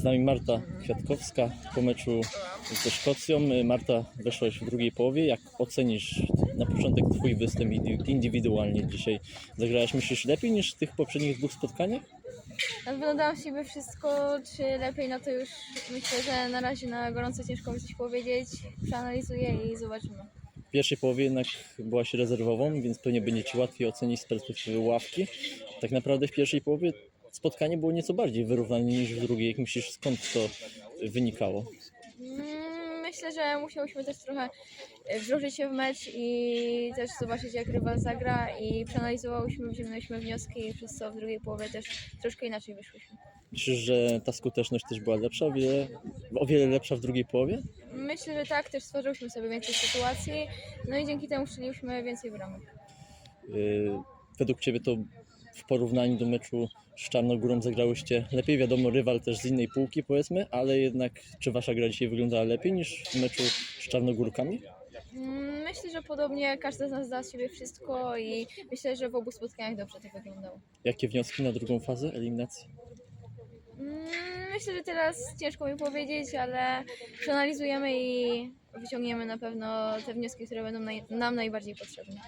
Z nami Marta Kwiatkowska po meczu ze Szkocją. Marta, weszłaś w drugiej połowie. Jak ocenisz na początek Twój występ indy- indywidualnie dzisiaj? Zagrałaś, myślisz, lepiej niż w tych poprzednich dwóch spotkaniach? Wyglądałam z siebie wszystko, czy lepiej, no to już myślę, że na razie na gorąco ciężko mi coś powiedzieć. Przeanalizuję i zobaczymy. W pierwszej połowie jednak byłaś rezerwową, więc pewnie będzie Ci łatwiej ocenić z perspektywy ławki. Tak naprawdę w pierwszej połowie spotkanie było nieco bardziej wyrównane niż w drugiej. Jak myślisz, skąd to wynikało? Mm, Myślę, że musiałyśmy też trochę e, wdrożyć się w mecz i też zobaczyć jak rywal zagra i przeanalizowałyśmy, wyciągnęliśmy wnioski i przez co w drugiej połowie też troszkę inaczej wyszłyśmy. Myślisz, że ta skuteczność też była lepsza, o wiele, o wiele lepsza w drugiej połowie? Myślę, że tak, też stworzyłyśmy sobie więcej sytuacji, no i dzięki temu strzeliłyśmy więcej bramek. Yy, Według Ciebie to w porównaniu do meczu z Czarnogórą zagrałyście lepiej? Wiadomo, rywal też z innej półki powiedzmy, ale jednak czy Wasza gra dzisiaj wyglądała lepiej niż w meczu z Czarnogórkami? Mm, Myślę, że podobnie każda z nas da z siebie wszystko i myślę, że w obu spotkaniach dobrze to wyglądało. Jakie wnioski na drugą fazę eliminacji? Mm, Myślę, że teraz ciężko mi powiedzieć, ale przeanalizujemy i wyciągniemy na pewno te wnioski, które będą naj, nam najbardziej potrzebne.